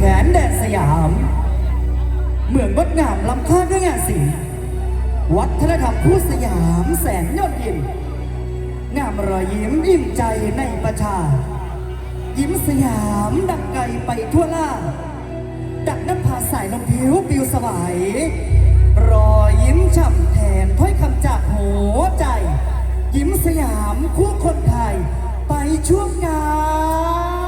แขนแดนสยาม เมืองงดงามล้ำค่าด้วยงานศิลป์วัฒนธรรมผู้สยามแสนยอดเยี่ยมงามรอยยิ้มอิ่มใจในประชา ยิ้มสยามดังไกลไปทั่วล่า ดักน้ำผาสายลมผิวปิวสวายรอยยิ้มฉ่ำแทนถ้อยคำจากหัวใจ ยิ้มสยามคู่คนไทย ไปช่วงงาน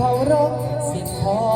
เคารพเสียงขอ